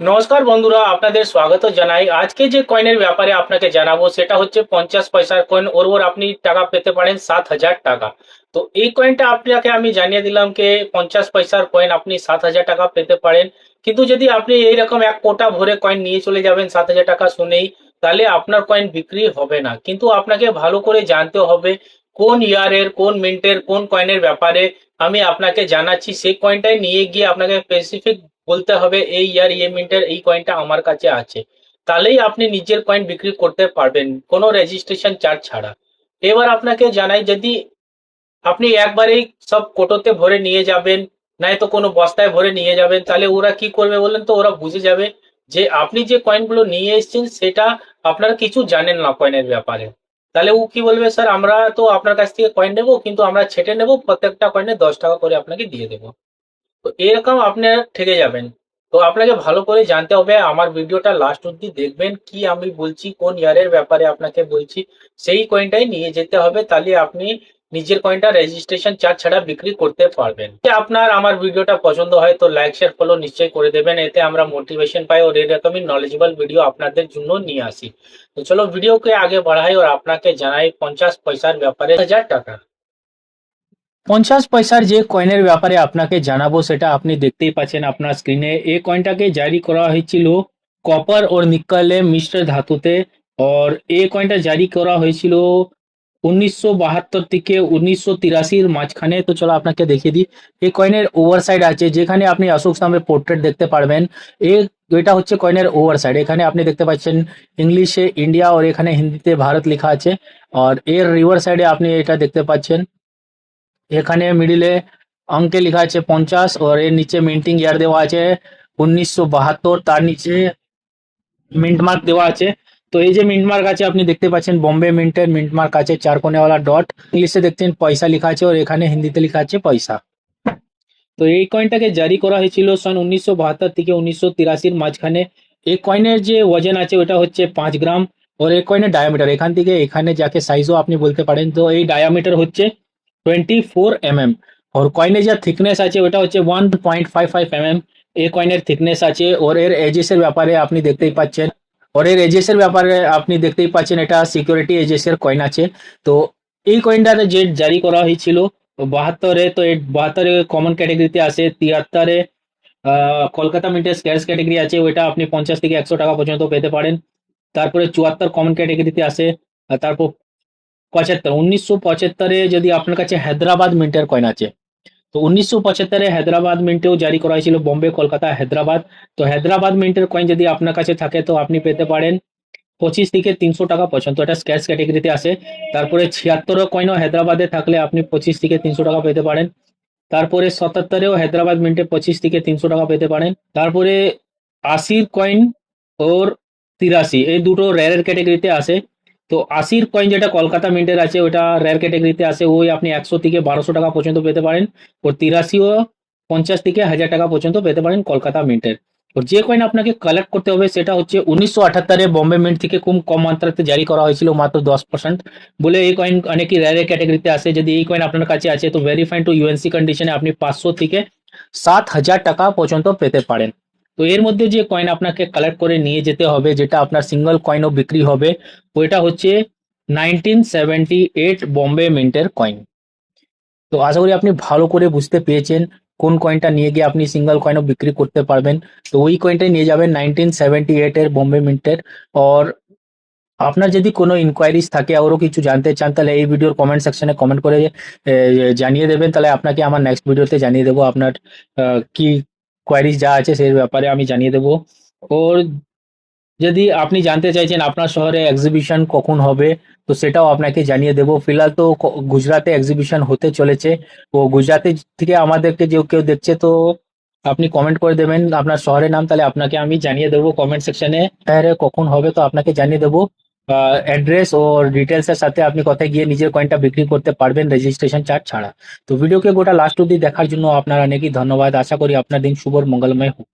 নমস্কার বন্ধুরা, আপনাদের স্বাগত জানাই। আজকে যে কয়েনের ব্যাপারে আপনাকে জানাব, সেটা হচ্ছে পঞ্চাশ পয়সার কয়েন ওর ওর আপনি টাকা পেতে পারেন সাত হাজার টাকা। তো এই কয়েনটা আপনাকে আমি জানিয়ে দিলাম যে পঞ্চাশ পয়সার কয়েন আপনি সাত হাজার টাকা পেতে পারেন। কিন্তু যদি আপনি এইরকম এক কোটা ভরে কয়েন নিয়ে চলে যাবেন সাত হাজার টাকা শুনেই, তাহলে আপনার কয়েন বিক্রি হবে না। কিন্তু আপনাকে ভালো করে জানতে হবে কোন ইয়ারের কোন মিন্টের কোন কয়েনের ব্যাপারে আমি আপনাকে জানাচ্ছি। সেই কয়েনটাই নিয়ে গিয়ে আপনাকে স্পেসিফিক বলতে হবে, এই ইয়ার এই মিন্টের এই কয়েনটা আমার কাছে আছে। তাহলেই আপনি নিজের কয়েন বিক্রি করতে পারবেন, কোনো রেজিস্ট্রেশন চার্জ ছাড়া। এবার আপনাকে জানাই, যদি আপনি একবারেই সব কোটোতে ভরে নিয়ে যাবেন, নাই তো কোনো বস্তায় ভরে নিয়ে যাবেন, তাহলে ওরা কি করবে বলেন তো? ওরা বুঝে যাবে যে আপনি যে কয়েনগুলো নিয়ে এসেছেন, সেটা আপনারা কিছু জানেন না কয়েনের ব্যাপারে। তাহলে ও কি বলবে, স্যার, আমরা তো আপনার কাছ থেকে কয়েন নেব, কিন্তু আমরা ছেটে নেব, প্রত্যেকটা কয়েনে দশ টাকা করে আপনাকে দিয়ে দেবো। তো এরকম আপনি থেকে যাবেন। তো আপনাকে ভালো করে জানতে হবে, আমার ভিডিওটা লাস্ট অব্দি দেখবেন, কি আমি বলছি, কোন ইয়ারের ব্যাপারে আপনাকে বলছি, সেই কয়েনটাই নিয়ে যেতে হবে, তাহলে আপনি নিজের কয়েনটা রেজিস্ট্রেশন চার্জ ছাড়া বিক্রি করতে পারবেন। আপনার আমার ভিডিওটা পছন্দ হয়, তো লাইক শেয়ার ফলো নিশ্চয়ই করে দেবেন, এতে আমরা মোটিভেশন পাই আর এরকমই নলেজেবল ভিডিও আপনাদের জন্য নিয়ে আসি। তো চলো ভিডিওকে আগে বাড়াই, আর আপনাকে জানাই পঞ্চাশ পয়সার ব্যাপারে হাজার টাকা। পঞ্চাশ পয়সার যে কয়েনের ব্যাপারে আপনাকে জানাব, সেটা আপনি দেখতেই পাচ্ছেন আপনার স্ক্রিনে এই কয়েনটাকে জারি করা হয়েছিল কপার ওর নিকলে মিশ্র ধাতুতে। और এই কয়েনটা জারি করা হয়েছিল উনিশশো বাহাত্তর থেকে উনিশশো তিরাশির মাঝখানে। তো চলো আপনাকে দেখিয়ে দিই। এই কয়েনের ওভার সাইড আছে, যেখানে আপনি অশোক স্তম্ভের পোর্ট্রেট দেখতে পারবেন। এই, এটা হচ্ছে কয়েনের ওভার সাইড এখানে আপনি দেখতে পাচ্ছেন ইংলিশে ইন্ডিয়া, আর এখানে হিন্দিতে ভারত লেখা আছে। আর এর রিভার সাইডে আপনি এটা দেখতে পাচ্ছেন। এখানে মিডিলে অঙ্কে লেখা আছে পঞ্চাশ, আর এর নিচে মিন্টিং ইয়ার দেওয়া আছে উনিশশো বাহাত্তর, তার নিচে মিন্ট মার্ক দেওয়া আছে। তো এই যে মিন্ট মার্ক আছে, আপনি দেখতে পাচ্ছেন বম্বে মিন্টের মিন্ট মার্ক আছে চার কোণেওয়ালা ডট ইংলিশে দেখছেন পয়সা লেখা আছে, আর এখানে হিন্দিতে লেখা আছে পয়সা। তো এই কয়েনটাকে জারি করা হয়েছিল সন উনিশশো বাহাত্তর থেকে উনিশশো তিরাশির মাঝখানে। এই কয়েনের যে ওজন আছে, ওটা হচ্ছে পাঁচ গ্রাম, আর এই কয়েনের ডায়ামিটার এখান থেকে এখানে যাকে সাইজও আপনি বলতে পারেন, তো এই ডায়ামিটার হচ্ছে টোয়েন্টি ফোর এম এম ওর কয়েনের যা থিকনেস আছে, ওটা হচ্ছে one point five five M M এই কয়েনের থিকনেস আছে ওর এর এজেসের ব্যাপারে আপনি দেখতেই পাচ্ছেন। ওর এর এজেসের ব্যাপারে আপনি দেখতেই পাচ্ছেন, এটা সিকিউরিটি এজেসের কয়েন আছে। তো এই কয়েনটার যে জারি করা হয়েছিল, বাহাত্তরে, তো বাহাত্তরে কমন ক্যাটাগরিতে আসে তিয়াত্তরে কলকাতা মিন্টের স্ক্যাশ ক্যাটাগরি আছে, ওইটা আপনি পঞ্চাশ থেকে একশো টাকা পর্যন্ত পেতে পারেন। তারপরে চুয়াত্তর কমন ক্যাটাগরিতে আসে তারপর পঁচাত্তর, উনিশশো পঁচাত্তরে যদি আপনার কাছে হায়দ্রাবাদ মিন্টের কয়েন আছে, তো উনিশশো পঁচাত্তরে হায়দ্রাবাদ মিন্টেও জারি করা হয়েছিল বোম্বে, কলকাতা, হায়দ্রাবাদ। তো হায়দ্রাবাদ মিন্টের কয়েন যদি আপনার কাছে থাকে, তো আপনি পেতে পারেন পঁচিশ থেকে তিনশো টাকা পর্যন্ত। এটা স্ক্যাচ ক্যাটাগরিতে আসে। তারপরে ছিয়াত্তর কয়েনও হায়দ্রাবাদে থাকলে আপনি পঁচিশ থেকে তিনশো টাকা পেতে পারেন। তারপরে সাতাত্তরেও হায়দ্রাবাদ মিন্টে পঁচিশ থেকে তিনশো টাকা পেতে পারেন। তারপরে আশির কয়েন ওর তিরাশি। এই দুটো রেয়ারের ক্যাটাগরিতে আসে। তো আশির কয়েন যেটা কলকাতা মিন্টের আছে, ওটা রেয়ার ক্যাটাগরিতে আসে ওই আপনি একশো থেকে বারোশো টাকা পর্যন্ত পেতে পারেন। ও তিরাশিও পঞ্চাশ থেকে হাজার টাকা পর্যন্ত পেতে পারেন কলকাতা মিন্টের তো যে কয়েন আপনাকে কালেক্ট করতে হবে, সেটা হচ্ছে উনিশশো আঠাত্তরে বম্বে মিন্ট থেকে খুব কম মাত্রাতে জারি করা হয়েছিল, মাত্র দশ পার্সেন্ট বলে এই কয়েন অনেকই রেয়ারের ক্যাটাগরিতে আসে যদি এই কয়েন আপনার কাছে আছে, তো ভেরিফাইড টু ইউএনসি কন্ডিশনে আপনি পাঁচশো থেকে সাত হাজার টাকা পর্যন্ত পেতে পারেন। তো এর মধ্যে যে কয়েন আপনাকে কালেক্ট করে নিয়ে যেতে হবে, যেটা আপনার সিঙ্গেল কয়েনও বিক্রি হবে ওইটা হচ্ছে নাইনটিন সেভেন্টি এইট বম্বে মিন্টের কয়েন তো আশা করি আপনি ভালো করে বুঝতে পেরেছেন কোন কয়েনটা নিয়ে গিয়ে আপনি সিঙ্গেল কয়েনও বিক্রি করতে পারবেন। তো ওই কয়েনটাই নিয়ে যাবেন নাইনটিন সেভেন্টি এইট এর বম্বে মিন্টের আর আপনার যদি কোনো ইনকোয়ারিজ থাকে, আরও কিছু জানতে চান, তাহলে এই ভিডিওর কমেন্ট সেকশনে কমেন্ট করে জানিয়ে দেবেন। তাহলে আপনাকে আমার নেক্সট ভিডিওতে জানিয়ে দেবো আপনার কি কোয়ারিজ যা আছে সেই ব্যাপারে আমি জানিয়ে দেবো। ওর যদি আপনি জানতে চাইছেন আপনার শহরে এক্সিবিশন কখন হবে, তো সেটাও আপনাকে জানিয়ে দেবো। ফিলহাল তো গুজরাটে এক্সিবিশন হতে চলেছে। ও গুজরাটে থেকে আমাদেরকে যে কেউ দেখছে, তো আপনি কমেন্ট করে দেবেন। আপনার শহরের নাম তাহলে আপনাকে আমি জানিয়ে দেবো কমেন্ট সেকশনে কখন হবে তো আপনাকে জানিয়ে দেবো। অ্যাড্রেস ও ডিটেলস এর সাথে আপনি কোথায় গিয়ে নিজের কয়েনটা বিক্রি করতে পারবেন রেজিস্ট্রেশন চার্জ ছাড়া। তো ভিডিওকে গোটা লাস্ট অব্দি দেখার জন্য আপনার অনেকই ধন্যবাদ। আশা করি আপনার দিন শুভ মঙ্গলময় হোক।